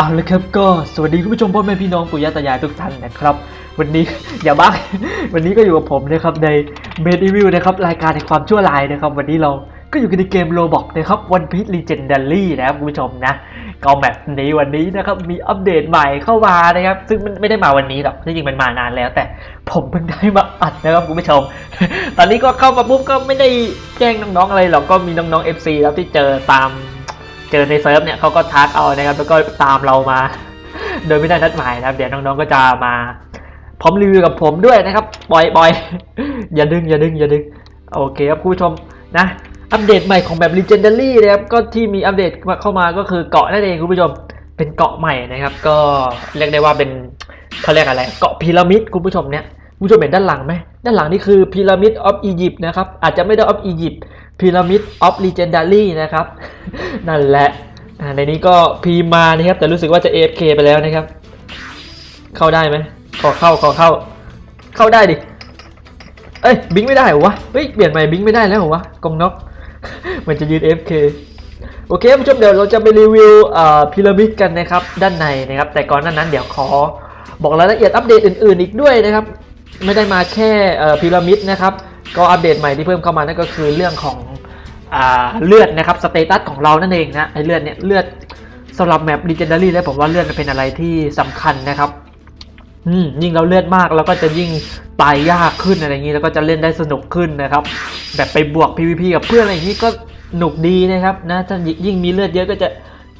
เอาละครับก็สวัสดีคุณผู้ชมพ่อแม่พี่น้องปู่ย่าตายายทุกท่านนะครับ วันนี้อย่าบ้าวันนี้ก็อยู่กับผมนะครับใน m e d e v i l นะครับรายการในความชั่วร้ายนะครับ วันนี้เราก็อยู่กันในเกมโลบอกนะครับวันพี e ลีเจนดารี่นะครับคุณผู้ชมนะก็แบบนี้วันนี้นะครับมีอัปเดตใหม่เข้ามานะครับ ซึ่งมันไม่ได้มาวันนี้หรอกที่จริงมันมานานแล้ว แต่ผมเพิ่งได้มาอัดนะครับคุณผู้ชม ตอนนี้ก็เข้ามาปุ๊บก็ไม่ได้แจ้งน้องๆอะไรหรอกก็มีน้องๆ FC แล้วที่เจอตาม เจอในเซิร์ฟเนี่ยเขาก็ทักเอานะครับแล้วก็ตามเรามา โดยไม่ได้นัดหมายนะครับ เดี๋ยวน้องๆก็จะมาพร้อมรีวิวกับผมด้วยนะครับปล่อยปล่อยอย่าดึงอย่าดึงอย่าดึงโอเคครับคุณผู้ชมนะอัปเดตใหม่ของแบบ Legendary นะครับก็ที่มีอัปเดตเข้ามาก็คือเกาะนั่นเองคุณผู้ชมเป็นเกาะใหม่นะครับ ก็เรียกได้ว่าเป็นเขาเรียกอะไร เกาะพีระมิดคุณผู้ชมเนี่ยคุณผู้ชมเห็นด้านหลังไหมด้านหลังนี่คือพีระมิดออฟอียิปต์นะครับอาจจะไม่ได้ออฟอียิปต์ พีระมิดออฟลีเจนดารี่นะครับ นั่นแหละในนี้ก็พีมานะครับ แต่รู้สึกว่าจะ AFK ไปแล้วนะครับ เข้าได้ไหมขอเข้าขอเข้า เข้าได้ดิ เอ้ยบิงไม่ได้เหรอวะ เฮ้ยเปลี่ยนใหม่บิงไม่ได้แล้วเหรอวะกองนกมันจะยืน FK โอเคผู้ชมเดี๋ยวเราจะไปรีวิวพีระมิดกันนะครับ ด้านในนะครับ แต่ก่อนหน้านั้นเดี๋ยวขอบอกรายละเอียดอัปเดตอื่นๆ อีกด้วยนะครับ ไม่ได้มาแค่พีระมิดนะครับ ก็อัปเดตใหม่ที่เพิ่มเข้ามานั่นก็คือเรื่องของอเลือดนะครับสเตตัสของเรานั่นเองนะไอเลือดเนี่ยเลือดสำหรับแมป Legendary แล้วผมว่าเลือดมันเป็นอะไรที่สำคัญนะครับยิ่งเราเลือดมากเราก็จะยิ่งตายยากขึ้นอะไรอย่างนี้แล้วก็จะเล่นได้สนุกขึ้นนะครับ แบบไปบวก PVP กับเพื่อนอะไรอย่างนี้ก็หนุกดีนะครับนะถ้ายิ่งมีเลือดเยอะก็จะ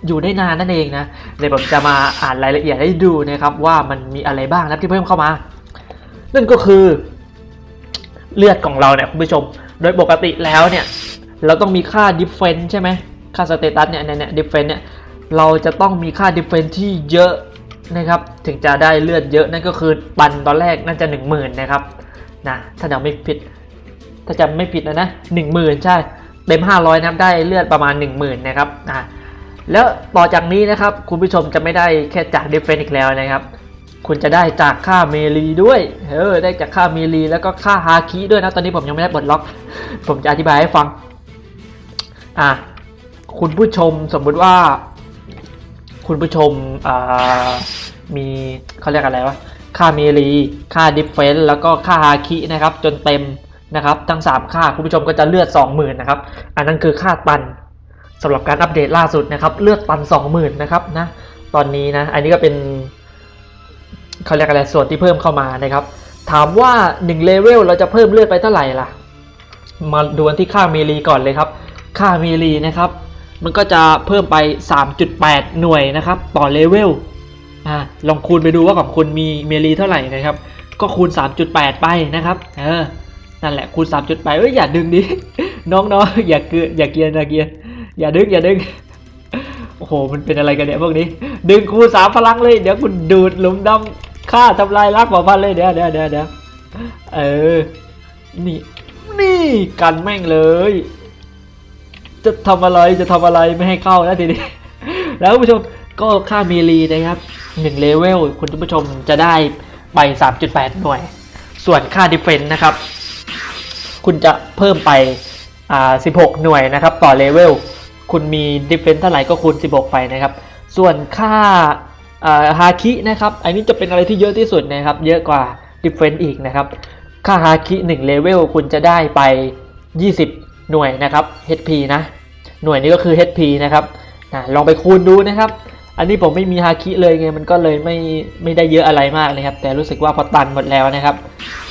อยู่ได้นานนั่นเองนะเดี๋ยวผมจะมาอ่านรายละเอียดให้ดูนะครับว่ามันมีอะไรบ้างนะที่เพิ่มเข้ามา นั่นก็คือ เลือดของเราเนี่ยคุณผู้ชม โดยปกติแล้วเนี่ยเราต้องมีค่า defense ใช่ไหมค่าสเตตัสเนี่ยเนี่ยเนี่ย defense เนี่ยเราจะต้องมีค่า defense ที่เยอะนะครับถึงจะได้เลือดเยอะนั่นก็คือปันตอนแรกน่าจะ 1 0,000นะครับนะถ้าจำไม่ผิด ถ้าจำไม่ผิดนะนะหนึ่งหมื่นใช่เต็ม 500นะครับได้เลือดประมาณ 1 0,000นะครับนะแล้วต่อจากนี้นะครับคุณผู้ชมจะไม่ได้แค่จาก defense อีกแล้วนะครับ คุณจะได้จากค่าเมลีด้วยเออได้จากค่าเมลีแล้วก็ค่าฮาคิด้วยนะตอนนี้ผมยังไม่ได้ปลดล็อก ผมจะอธิบายให้ฟัง อะคุณผู้ชมสมมุติว่า คุณผู้ชมอ่ามีเขาเรียกอะไรวะค่าเมลีค่าดิฟเฟนแล้วก็ค่าฮาคินะครับ จนเต็มนะครับ ทั้ง 3 ค่าคุณผู้ชมก็จะเลือด 20,000นะครับ อันนั้นคือค่าตันสำหรับการอัปเดตล่าสุดนะครับ เลือดตัน 20,000นะครับนะตอนนี้นะ อันนี้ก็เป็น เขาเรียกอะไรส่วนที่เพิ่มเข้ามานะครับ ถามว่า1เลเวลเราจะเพิ่มเลือดไปเท่าไหร่ล่ะ มาดูกันที่ค่าเมลีก่อนเลยครับ ค่าเมลีนะครับ มันก็จะเพิ่มไป 3.8 หน่วยนะครับ ต่อเลเวลอ่าลองคูณไปดูว่าของคุณมีเมลีเท่าไหร่นะครับ ก็คูณ 3.8 ไปนะครับ เออนั่นแหละคูณ 3.8เอ้ยอย่าดึงดิน้องๆอย่าเกืออย่าเกียนอย่าเกียนอย่าดึงอย่าดึงโอ้โหมันเป็นอะไรกันเนี่ยพวกนี้ ดึงคูณสามพลังเลย เดี๋ยวคุณดูดหลุมดำ ฆ่าทำลายรักของพันเลยเดี๋ยวเดี๋ยวเดี๋ยวเดี๋ยวเออ นี่ นี่กันแม่งเลย จะทำอะไรจะทำอะไรไม่ให้เข้าแล้วทีนี้ แล้วคุณผู้ชมก็ค่าเมลีนะครับ1เลเวลคุณผู้ชมจะได้ไป 3.8 หน่วย ส่วนค่าดิเฟน s ์นะครับ คุณจะเพิ่มไปอ่า16 หน่วยนะครับ ต่อเลเวล คุณมีดิเฟน s ์เท่าไหร่ก็คูณ 16 ไปนะครับ ส่วนค่า ฮาคินะครับ อันนี้จะเป็นอะไรที่เยอะที่สุดนะครับ เยอะกว่าดิเฟน s ์อีกนะครับ ค่าฮาคิ1เลเวลคุณจะได้ไป 20 หน่วยนะครับ HP นะ หน่วยนี้ก็คือ HP นะครับนะลองไปคูณดูนะครับ อันนี้ผมไม่มีฮาคิเลยไง มันก็เลยไม่ไม่ได้เยอะอะไรมากนะครับ แต่รู้สึกว่าพอตันหมดแล้วนะครับ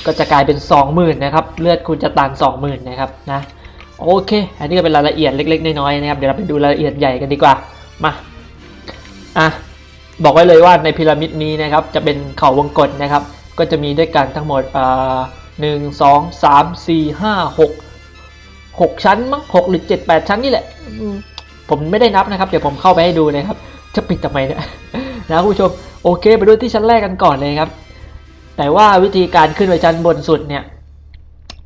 ก็จะกลายเป็น 20,000นะครับ เลือดคุณจะตัน 20,000นะครับนะ โอเค อันนี้ก็เป็นรายละเอียดเล็ก ๆ น้อยๆนะครับ เดี๋ยวเราไปดูรายละเอียดใหญ่กันดีกว่า มา อะ บอกไว้เลยว่าในพีระมิดนี้นะครับจะเป็นเขาวงกตนะครับ ก็จะมีด้วยกันทั้งหมดอ่าหนึ่งสองสามสี่ห้าหกหกชั้นมั้งหกหรือเจ็ดแปดชั้นนี่แหละผมไม่ได้นับนะครับเดี๋ยวผมเข้าไปให้ดูนะครับ จะปิดทำไมเนี่ยนะคุณผู้ชมโอเค ไปดูที่ชั้นแรกกันก่อนเลยครับ แต่ว่าวิธีการขึ้นไปชั้นบนสุดเนี่ย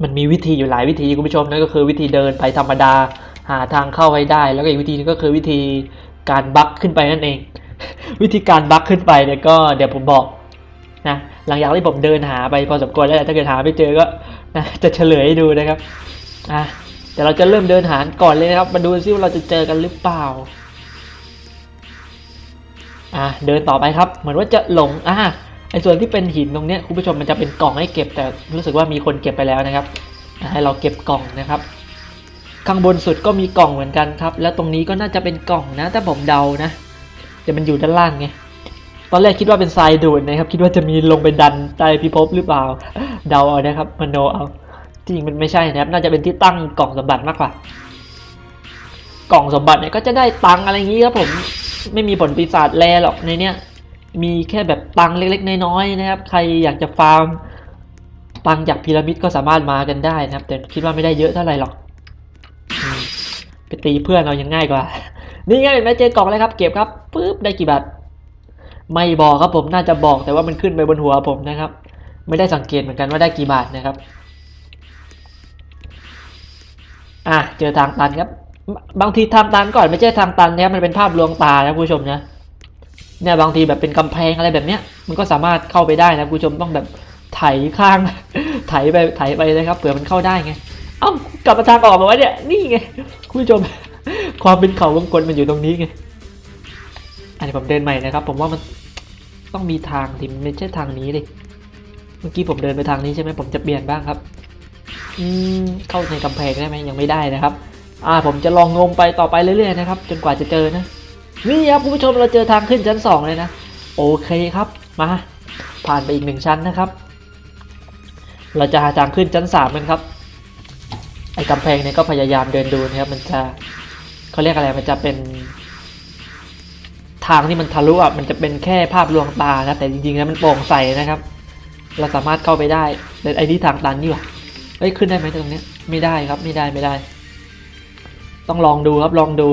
มันมีวิธีอยู่หลายวิธีคุณผู้ชมนั่นก็คือวิธีเดินไปธรรมดาหาทางเข้าให้ได้ แล้วก็อีกวิธีนึงก็คือวิธีการบักขึ้นไปนั่นเอง วิธีการบักขึ้นไปเนี่ยก็เดี๋ยวผมบอกนะหลังจากที่ผมเดินหาไปพอสมควรแล้วถ้าเกิดหาไม่เจอก็นะจะเฉลยให้ดูนะครับอะเดี๋ยวเราจะเริ่มเดินหาก่อนเลยนะครับ มาดูซิว่าเราจะเจอกันหรือเปล่าอะเดินต่อไปครับ เหมือนว่าจะหลงอะไอส่วนที่เป็นหินตรงเนี้ยคุณผู้ชมมันจะเป็นกล่องให้เก็บแต่รู้สึกว่ามีคนเก็บไปแล้วนะครับ ให้เราเก็บกล่องนะครับ ข้างบนสุดก็มีกล่องเหมือนกันครับ แล้วตรงนี้ก็น่าจะเป็นกล่องนะแต่ผมเดานะ แต่มันอยู่ด้านล่างไงตอนแรกคิดว่าเป็นทรายดูดนะครับ คิดว่าจะมีลงไปดันใต้พิภพหรือเปล่า เดาเอานะครับมโนเอาจริงมันไม่ใช่นะครับ น่าจะเป็นที่ตั้งกล่องสมบัติมากกว่า กล่องสมบัติเนี่ยก็จะได้ตังอะไรอย่างนี้ครับผมไม่มีผลปีศาจแลหรอกในเนี้ยมีแค่แบบตังเล็กๆน้อยๆนะครับ ใครอยากจะฟาร์มตังจากพีระมิดก็สามารถมากันได้นะครับ แต่คิดว่าไม่ได้เยอะเท่าไหร่หรอกไปตีเพื่อนเรายังง่ายกว่า นี่ไงเห็นไหมเจอกล่องแล้วครับเก็บครับปุ๊บได้กี่บาทไม่บอกครับผมน่าจะบอกแต่ว่ามันขึ้นไปบนหัวผมนะครับ ไม่ได้สังเกตเหมือนกันว่าได้กี่บาทนะครับอะเจอทางตันครับ บางทีทางตันก่อนไม่ใช่ทางตันนะครับมันเป็นภาพลวงตานะคุณผู้ชมนะเนี่ยบางทีแบบเป็นกำแพงอะไรแบบเนี้ย มันก็สามารถเข้าไปได้นะคุณผู้ชมต้องแบบไถข้างไถไปไถไปเลยครับเผื่อมันเข้าได้ไงเอ้ากลับมาทางออกมาวะเนี่ยนี่ไงคุณผู้ชม ความเป็นเขาวงกลมันอยู่ตรงนี้ไง อันนี้ผมเดินใหม่นะครับ ผมว่ามันต้องมีทางที่มันไม่ใช่ทางนี้ดิเมื่อกี้ผมเดินไปทางนี้ใช่ไหมผมจะเปลี่ยนบ้างครับ อืมเข้าในกำแพงได้ไหมยังไม่ได้นะครับ อ่า ผมจะลองงมไปต่อไปเรื่อยๆนะครับ จนกว่าจะเจอนะ นี่ครับคุณผู้ชมเราเจอทางขึ้นชั้นสองเลยนะ โอเคครับ มา ผ่านไปอีกหนึ่งชั้นนะครับ เราจะหาทางขึ้นชั้นสามกันครับ ไอ้กำแพงเนี่ยก็พยายามเดินดูนะครับ มันจะ เขาเรียกอะไรมันจะเป็น ทางที่มันทะลุอะมันจะเป็นแค่ภาพลวงตานะแต่จริงๆแล้วมันโปร่งใสนะครับ เราสามารถเข้าไปได้แต่ไอ้ที่ทางตันนี่หว่าเอ้ยขึ้นได้ไหมตรงเนี้ยไม่ได้ครับไม่ได้ไม่ได้ ต้องลองดูครับลองดู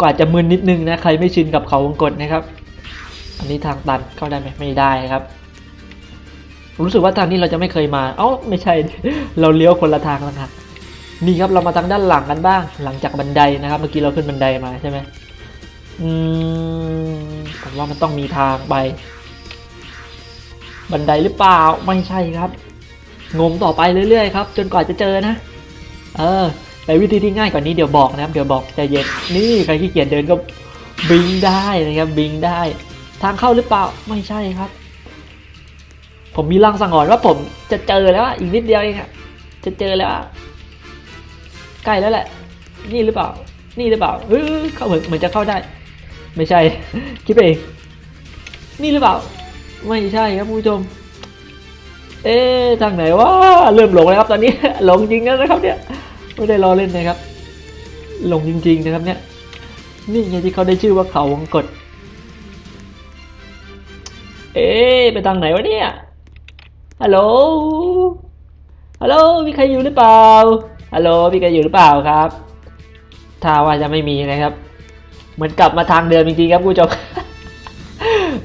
กว่าจะมึนนิดนึงนะใครไม่ชินกับเขาวงกตนะครับ อันนี้ทางตันเข้าได้ไหมไม่ได้ครับรู้สึกว่าทางนี้เราจะไม่เคยมา เอ้า ไม่ใช่ เราเลี้ยวคนละทางแล้วครับ นี่ครับเรามาทางด้านหลังกันบ้าง หลังจากบันไดนะครับ เมื่อกี้เราขึ้นบันไดมาใช่ไหมอืมผมว่ามันต้องมีทางไป บันไดหรือเปล่าไม่ใช่ครับ งมต่อไปเรื่อยๆครับ จนกว่าจะเจอนะ เออแต่วิธีที่ง่ายกว่านี้เดี๋ยวบอกนะครับ เดี๋ยวบอกใจเย็นนี่ใครขี้เกียจเดินก็บิงได้นะครับ บิงได้ ทางเข้าหรือเปล่าไม่ใช่ครับ ผมมีลางสังหรณ์ว่าผมจะเจอแล้วอีกนิดเดียวเองอะจะเจอแล้ว ใกล้แล้วแหละ นี่หรือเปล่า นี่หรือเปล่าเฮ้ยเข้าเหมือนเหมือนจะเข้าได้ ไม่ใช่ คิดเอง นี่หรือเปล่า ไม่ใช่ครับผู้ชม เอ๊ะทางไหนวะ เริ่มหลงแล้วครับตอนนี้ หลงจริงแล้วนะครับ เนี่ย ไม่ได้ล้อเล่นนะครับ หลงจริง ๆ นะครับเนี่ย นี่ไงที่เขาได้ชื่อว่าเขาวงกฏเอ๊ะไปทางไหนวะเนี่ย ฮัลโหล ฮัลโหล มีใครอยู่หรือเปล่า ฮัลโหลมีใครอยู่หรือเปล่าครับถ้าว่าจะไม่มีนะครับ เหมือนกลับมาทางเดิมจริงๆครับคุณผู้ชม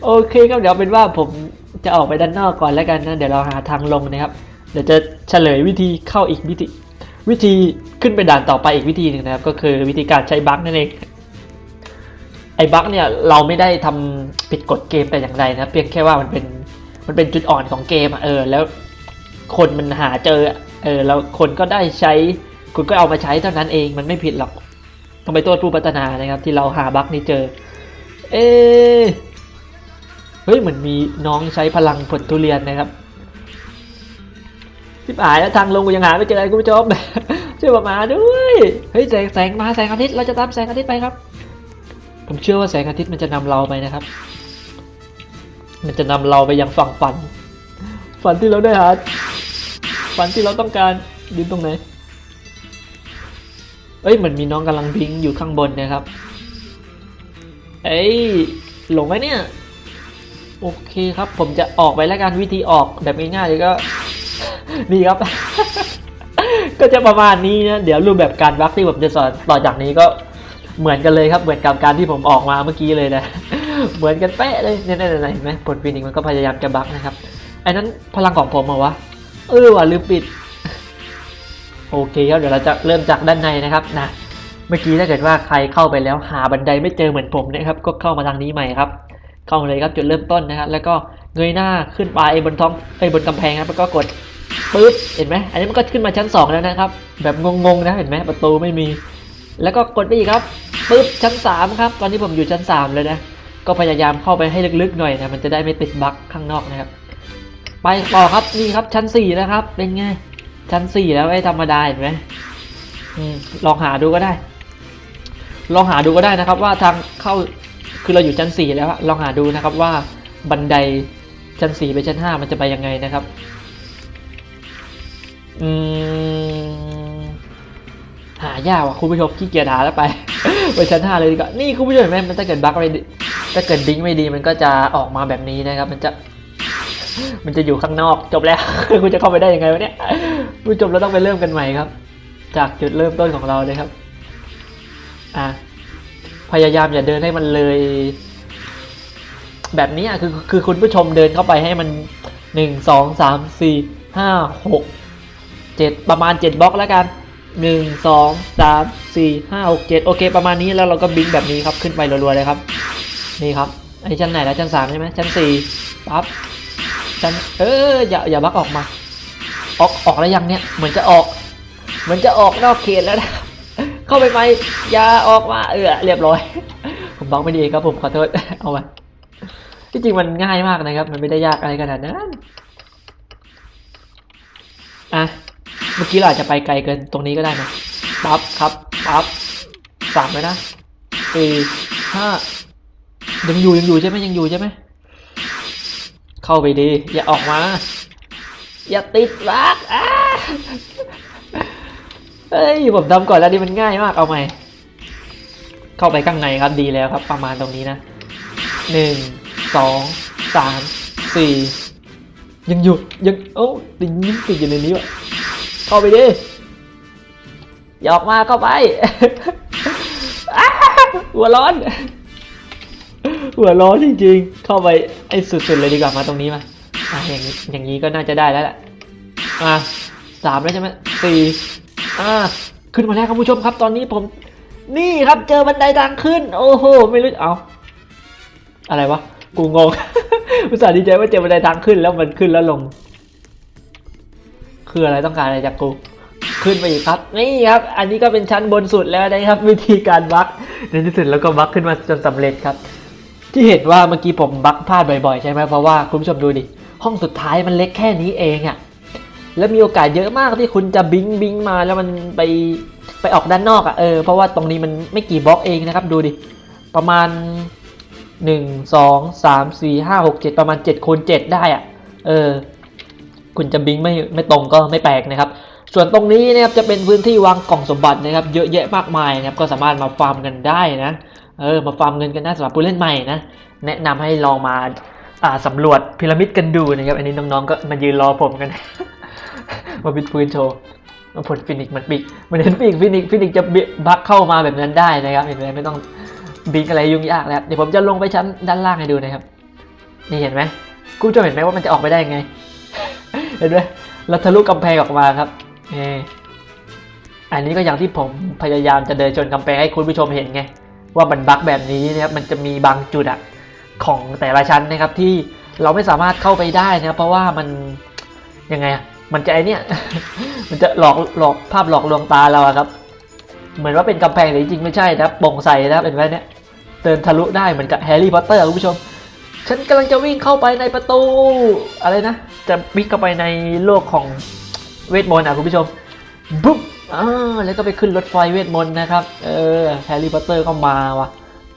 โอเคครับเดี๋ยวเป็นว่าผมจะออกไปด้านนอกก่อนแล้วกันนะเดี๋ยวเราหาทางลงนะครับ เดี๋ยวจะเฉลยวิธีเข้าอีกวิธีวิธีขึ้นไปด่านต่อไปอีกวิธีหนึ่งนะครับ ก็คือวิธีการใช้บั๊กนั่นเองไอ้บั๊กเนี่ยเราไม่ได้ทำผิดกฎเกมแต่อย่างใดนะเพียงแค่ว่ามันเป็นมันเป็นจุดอ่อนของเกมเออแล้วคนมันหาเจออะ เออแล้วคนก็ได้ใช้ คุณก็เอามาใช้เท่านั้นเองมันไม่ผิดหรอกต้องไปโทษผู้พัฒนานะครับ ที่เราหาบั๊กนี้เจอ เอ๊ะเฮ้ยเหมือนมีน้องใช้พลังผลทุเรียนนะครับที่หายแล้วทางลงกูยังหาไม่เจอเลยคุณผู้ชมช่วยบอมาด้วยเฮ้ยแสงแสงมาแสงอาทิตย์เราจะตามแสงอาทิตย์ไปครับ ผมเชื่อว่าแสงอาทิตย์มันจะนำเราไปนะครับ มันจะนำเราไปยังฝั่งฝัน ฝันที่เราได้หา ฝันที่เราต้องการยืนตรงไหน เอ้ยเหมือนมีน้องกำลังบิงอยู่ข้างบนนะครับ เอ้ยหลงไหมเนี่ย โอเคครับ ผมจะออกไปแล้วกันวิธีออกแบบง่ายๆเลยก็ นี่ครับ ก็จะประมาณนี้นะเดี๋ยวรูปแบบการบักที่ผมจะสอนต่อจากนี้ก็เหมือนกันเลยครับเหมือนกับการที่ผมออกมาเมื่อกี้เลยนะ เหมือนกันเป๊ะเลยเนี่ยๆๆเห็นไหมผลฟินิกมันก็พยายามจะบักนะครับไอ้นั้นพลังของผมเหรอวะ เออว่ะลืมปิด โอเคครับเดี๋ยวเราจะเริ่มจากด้านในนะครับนะเมื่อกี้ถ้าเกิดว่าใครเข้าไปแล้วหาบันไดไม่เจอเหมือนผมนะครับ ก็เข้ามาทางนี้ใหม่ครับ เข้ามาเลยครับจุดเริ่มต้นนะครับแล้วก็เงยหน้าขึ้นไปบนท้องไอ้บนกำแพงครับแล้วก็กดปึ๊บเห็นไหมอันนี้มันก็ขึ้นมาชั้นสองแล้วนะครับ แบบงงๆนะเห็นไหมประตูไม่มี แล้วก็กดไปอีกครับปึ๊บชั้นสามครับ ตอนนี้ผมอยู่ชั้นสามเลยนะก็พยายามเข้าไปให้ลึกๆหน่อยนะมันจะได้ไม่ติดบั๊กข้างนอกนะครับ ไปต่อครับนี่ครับชั้นสี่นะครับ เป็นไง ชั้นสี่แล้วไอ้ธรรมดาเห็นไหมลองหาดูก็ได้ ลองหาดูก็ได้นะครับ ว่าทางเข้าคือเราอยู่ชั้นสี่แล้วลองหาดูนะครับว่าบันไดชั้นสี่ไปชั้นห้ามันจะไปยังไงนะครับอืมหายากว่ะคุณผู้ชมขี้เกียจหาแล้วไปไปชั้นห้าเลยดีกว่านี่คุณผู้ชมเห็นไหมมันถ้าเกิดบั๊กไม่ดีถ้าเกิดดิ้งไม่ดีมันก็จะออกมาแบบนี้นะครับ มันจะ มันจะอยู่ข้างนอกจบแล้วคุณจะเข้าไปได้ยังไงวะเนี่ยคุณจบแล้วต้องไปเริ่มกันใหม่ครับ จากจุดเริ่มต้นของเราเลยครับ อะพยายามอย่าเดินให้มันเลย แบบนี้อะคือคือคุณผู้ชมเดินเข้าไปให้มันหนึ่งสองสามสี่ห้าหกเจ็ดประมาณเจ็ดบล็อกแล้วกันหนึ่งสองสามสี่ห้าหกเจ็ดโอเค ประมาณนี้แล้วเราก็บิงแบบนี้ครับขึ้นไปรัวๆเลยครับ นี่ครับอันนี้ชั้นไหนแล้วชั้นสามใช่ไหมชั้นสี่ปั๊บ ชั้นเอออย่าอย่าบักออกมา ออกออกแล้วยังเนี่ยเหมือนจะออกเหมือนจะออกนอกเขตแล้วนะเข้าไปไหมอย่าออกมาเออเรียบร้อย ผมบล็อกไม่ดีครับผมขอโทษเอาไว้ที่จริงมันง่ายมากนะครับ มันไม่ได้ยากอะไรขนาดนั้นอะเมื่อกี้เราอาจจะไปไกลเกินตรงนี้ก็ได้นะปั๊บครับปั๊บสามเลยนะสี่ห้ายังอยู่ยังอยู่ใช่ไหมยังอยู่ใช่ไหม เข้าไปดี อย่าออกมา อย่าติดบักอะเฮ้ยผมทำก่อนแล้วนี่มันง่ายมากเอาใหม่ เข้าไปข้างในครับดีแล้วครับ ประมาณตรงนี้นะหนึ่งสองสามสี่ยังอยู่ยังโอ้ติดนิ้ติดอยู่ในนี้วะเข้าไปดิอย่าออกมาเข้าไปหัวร้อน หัวร้อนจริงๆ เข้าไปไอ้สุดๆเลยดีกว่ามาตรงนี้มาอะอย่างนี้อย่างนี้ก็น่าจะได้แล้วแหละอะสามแล้วใช่ไหมสี่อ่าขึ้นมาแล้วครับผู้ชมครับ ตอนนี้ผม นี่ครับเจอบันไดทางขึ้น โอ้โหไม่รู้เอาอะไรวะกูงงอุตส่าห์ดีใจว่าเจอบันไดทางขึ้นแล้วมันขึ้นแล้วลง คืออะไรต้องการอะไรจากกูขึ้นไปอีกครับ นี่ครับ อันนี้ก็เป็นชั้นบนสุดแล้วนะครับ วิธีการบักในที่สุดแล้วก็บักขึ้นมาจนสำเร็จครับ ที่เห็นว่าเมื่อกี้ผมบักพลาดบ่อยๆ ใช่ไหมเพราะว่าคุณผู้ชมดูดิ ห้องสุดท้ายมันเล็กแค่นี้เองอะ่ะแล้วมีโอกาสเยอะมากที่คุณจะบิงบิงมาแล้วมันไปไปออกด้านนอกอะ่ะเออเพราะว่าตรงนี้มันไม่กี่บล็อกเองนะครับดูดิ ประมาณ 1 2 3 4 5 6 7 ประมาณ7คูณ7ได้อะ่ะเออคุณจะบิงไม่ไม่ตรงก็ไม่แปลกนะครับ ส่วนตรงนี้นะครับจะเป็นพื้นที่วางกล่องสมบัตินะครับ เยอะแยะมากมายนะครับก็สามารถมาฟาร์มกันได้นะ เออมาฟาร์มเงินกันได้สำหรับผู้เล่นใหม่นะแนะนำให้ลองมาอ่าสำรวจพีระมิดกันดูนะครับอันนี้น้องๆก็มายืนรอผมกัน มาบิดปืนโชว์มาผลฟินิกมันปีกมันเห็นปีกฟินิกฟินิกจะบิบักเข้ามาแบบนั้นได้นะครับเห็นไหมไม่ต้องบิงอะไรยุ่งยากแล้วเดี๋ยวผมจะลงไปชั้นด้านล่างให้ดูนะครับ นี่เห็นไหมกูจะเห็นไหมว่ามันจะออกไปได้ไง เห็นไหมเราทะลุกำแพงออกมาครับเอออันนี้ก็อย่างที่ผมพยายามจะเดินชนกำแพงให้คุณผู้ชมเห็นไง ว่ามันบั๊กแบบนี้นะครับมันจะมีบางจุดอะของแต่ละชั้นนะครับที่เราไม่สามารถเข้าไปได้นะครับเพราะว่ามันยังไงอะมันจะไอเนี้ยมันจะหลอกหลอกภาพหลอกลวงตาเราอะครับ เหมือนว่าเป็นกำแพงแต่จริงไม่ใช่นะครับโปร่งใสนะครับเป็นแบบเนี้ยเดินทะลุได้เหมือนกับแฮร์รี่พอตเตอร์คุณผู้ชมฉันกำลังจะวิ่งเข้าไปในประตูอะไรนะ จะวิ่งเข้าไปในโลกของเวทมนต์อะคุณผู้ชมบุ๊บ อ่าแล้วก็ไปขึ้นรถไฟเวทมนต์นะครับ เออแฮร์รี่พอตเตอร์ก็มาว่ะ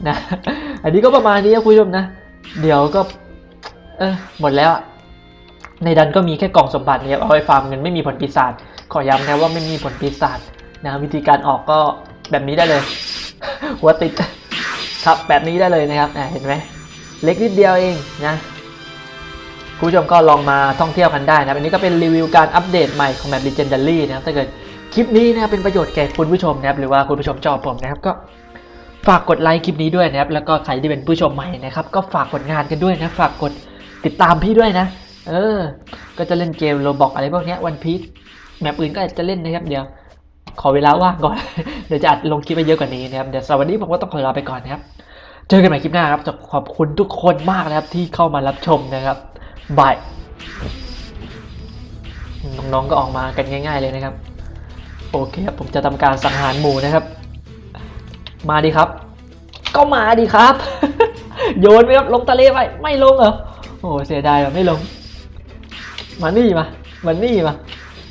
นะ อันนี้ก็ประมาณนี้นะคุณผู้ชมนะ เดี๋ยวก็ เออหมดแล้วในดันก็มีแค่กล่องสมบัติเนี่ยเอาไว้ฟาร์มเงินไม่มีผลปีศาจ ขอย้ำนะว่าไม่มีผลปีศาจนะวิธีการออกก็แบบนี้ได้เลย หัวติดครับแบบนี้ได้เลยนะครับเห็นไหมเล็กนิดเดียวเองนะคุณผู้ชมก็ลองมาท่องเที่ยวกันได้นะอันนี้ก็เป็นรีวิวการอัปเดตใหม่ของแบบ Legendary นะครับถ้าเกิด คลิปนี้นะครับเป็นประโยชน์แก่คุณผู้ชมนะครับหรือว่าคุณผู้ชมชอบผมนะครับก็ฝากกดไลค์คลิปนี้ด้วยนะครับแล้วก็ใครที่เป็นผู้ชมใหม่นะครับก็ฝากกดงานกันด้วยนะฝากกดติดตามพี่ด้วยนะ เออ ก็จะเล่นเกมโรบอกอะไรพวกนี้วันพีชแมปอื่นก็อาจจะเล่นนะครับเดี๋ยว ขอเวลาว่างก่อน เดี๋ยวจะอัดลงคลิปไปเยอะกว่านี้นะครับเดี๋ยวสวันนี้ผมก็ต้องขอลาไปก่อนนะครับ เจอกันใหม่คลิปหน้าครับขอบคุณทุกคนมากนะครับที่เข้ามารับชมนะครับบายน้องๆก็ออกมากันง่าย ๆเลยนะครับ โอเคครับผมจะทำการสังหารหมูนะครับ มาดิครับ ก็มาดิครับ โยนไปครับลงทะเลไปไม่ลงเหรอโอ้เสียดายว่ะไม่ลงมานี่มามานี่มา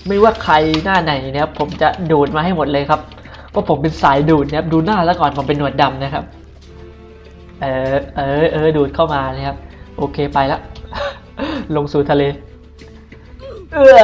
ไม่ว่าใครหน้าไหนนะครับผมจะดูดมาให้หมดเลยครับเพราะผมเป็นสายดูดนะครับดูหน้าแล้วก่อนผมเป็นหนวดดำนะครับ เออเออเออดูดเข้ามานะครับ โอเคไปละลงสู่ทะเล เออ